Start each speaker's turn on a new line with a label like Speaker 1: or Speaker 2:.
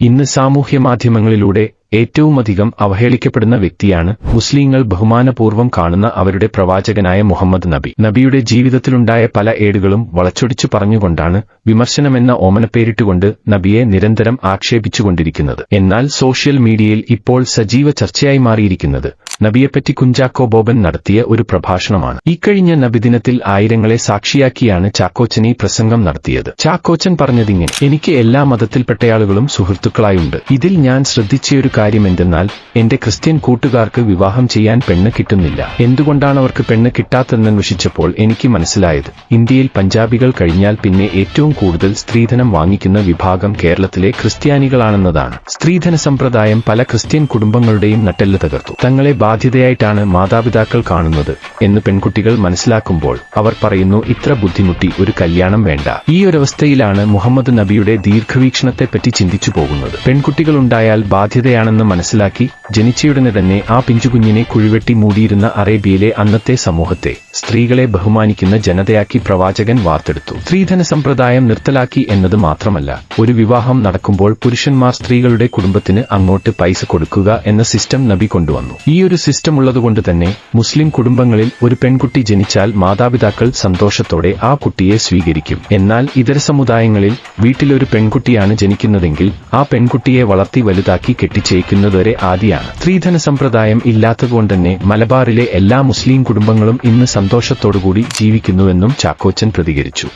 Speaker 1: ഇന്ന് സാമൂഹ്യ മാധ്യമങ്ങളിലൂടെ ഏറ്റവുമധികം അവഹേളിക്കപ്പെടുന്ന വ്യക്തിയാണ് മുസ്ലിങ്ങൾ ബഹുമാനപൂർവം കാണുന്ന അവരുടെ പ്രവാചകനായ മുഹമ്മദ് നബി. നബിയുടെ ജീവിതത്തിലുണ്ടായ പല ഏടുകളും വളച്ചൊടിച്ചു പറഞ്ഞുകൊണ്ടാണ് വിമർശനമെന്ന ഓമനപ്പേരിട്ടുകൊണ്ട് നബിയെ നിരന്തരം ആക്ഷേപിച്ചുകൊണ്ടിരിക്കുന്നത്. എന്നാൽ സോഷ്യൽ മീഡിയയിൽ ഇപ്പോൾ സജീവ ചർച്ചയായി മാറിയിരിക്കുന്നത് നബിയെപ്പറ്റി കുഞ്ചാക്കോ ബോബൻ നടത്തിയ ഒരു പ്രഭാഷണമാണ്. ഇക്കഴിഞ്ഞ നബിദിനത്തിൽ ആയിരങ്ങളെ സാക്ഷിയാക്കിയാണ് ചാക്കോച്ചൻ ഈ പ്രസംഗം നടത്തിയത്. ചാക്കോച്ചൻ പറഞ്ഞതിങ്ങനെ എനിക്ക് എല്ലാ മതത്തിൽപ്പെട്ടയാളുകളും സുഹൃത്തുക്കളായുണ്ട്. ഇതിൽ ഞാൻ ശ്രദ്ധിച്ചയൊരു കാര്യം എന്തെന്നാൽ എന്റെ ക്രിസ്ത്യൻ കൂട്ടുകാർക്ക് വിവാഹം ചെയ്യാൻ പെണ്ണ് കിട്ടുന്നില്ല. എന്തുകൊണ്ടാണ് അവർക്ക് പെണ്ണ് കിട്ടാത്തതെന്ന് കിട്ടാത്തതെന്നന്വേഷിച്ചപ്പോൾ എനിക്ക് മനസ്സിലായത്. ഇന്ത്യയിൽ പഞ്ചാബികൾ കഴിഞ്ഞാൽ പിന്നെ ഏറ്റവും കൂടുതൽ സ്ത്രീധനം വാങ്ങിക്കുന്ന വിഭാഗം കേരളത്തിലെ ക്രിസ്ത്യാനികളാണെന്നതാണ്. സ്ത്രീധന സമ്പ്രദായം പല ക്രിസ്ത്യൻ കുടുംബങ്ങളുടെയും നട്ടെല്ല് തകർത്തു. തങ്ങളെ ബാധ്യതയായിട്ടാണ് മാതാപിതാക്കൾ കാണുന്നത് എന്ന് പെൺകുട്ടികൾ മനസ്സിലാക്കുമ്പോൾ അവർ പറയുന്നു ഇത്ര ബുദ്ധിമുട്ടി ഒരു കല്യാണം വേണ്ട. ഈ ഒരവസ്ഥയിലാണ് മുഹമ്മദ് നബിയുടെ ദീർഘവീക്ഷണത്തെപ്പറ്റി ചിന്തിച്ചു പോകുന്നത്. പെൺകുട്ടികളുണ്ടായാൽ ബാധ്യതയാണെന്ന് മനസ്സിലാക്കി ജനിച്ചയുടനെ തന്നെ ആ പിഞ്ചുകുഞ്ഞിനെ കുഴിവെട്ടി മൂടിയിരുന്ന അറേബ്യയിലെ അന്നത്തെ സമൂഹത്തെ സ്ത്രീകളെ ബഹുമാനിക്കുന്ന ജനതയാക്കി പ്രവാചകൻ വാർത്തെടുത്തു. സ്ത്രീധന സമ്പ്രദായം നിർത്തലാക്കി എന്നത് മാത്രമല്ല ഒരു വിവാഹം നടക്കുമ്പോൾ പുരുഷന്മാർ സ്ത്രീകളുടെ കുടുംബത്തിന് അങ്ങോട്ട് പൈസ കൊടുക്കുക എന്ന സിസ്റ്റം നബി കൊണ്ടുവന്നു. ഈ ഒരു സിസ്റ്റം ഉള്ളതുകൊണ്ട് തന്നെ മുസ്ലിം കുടുംബങ്ങളിൽ ഒരു പെൺകുട്ടി ജനിച്ചാൽ മാതാപിതാക്കൾ സന്തോഷത്തോടെ ആ കുട്ടിയെ സ്വീകരിക്കും. എന്നാൽ ഇതര സമുദായങ്ങളിൽ വീട്ടിലൊരു പെൺകുട്ടിയാണ് ജനിക്കുന്നതെങ്കിൽ ആ പെൺകുട്ടിയെ വളർത്തി വലുതാക്കി കെട്ടിച്ചേക്കുന്നതുവരെ ആദ്യമാണ് സ്ത്രീധന സമ്പ്രദായം ഇല്ലാത്തതുകൊണ്ട് തന്നെ മലബാറിലെ എല്ലാ മുസ്ലിം കുടുംബങ്ങളും ഇന്ന് സന്തോഷത്തോടുകൂടി ജീവിക്കുന്നുവെന്നും ചാക്കോച്ചൻ പ്രതികരിച്ചു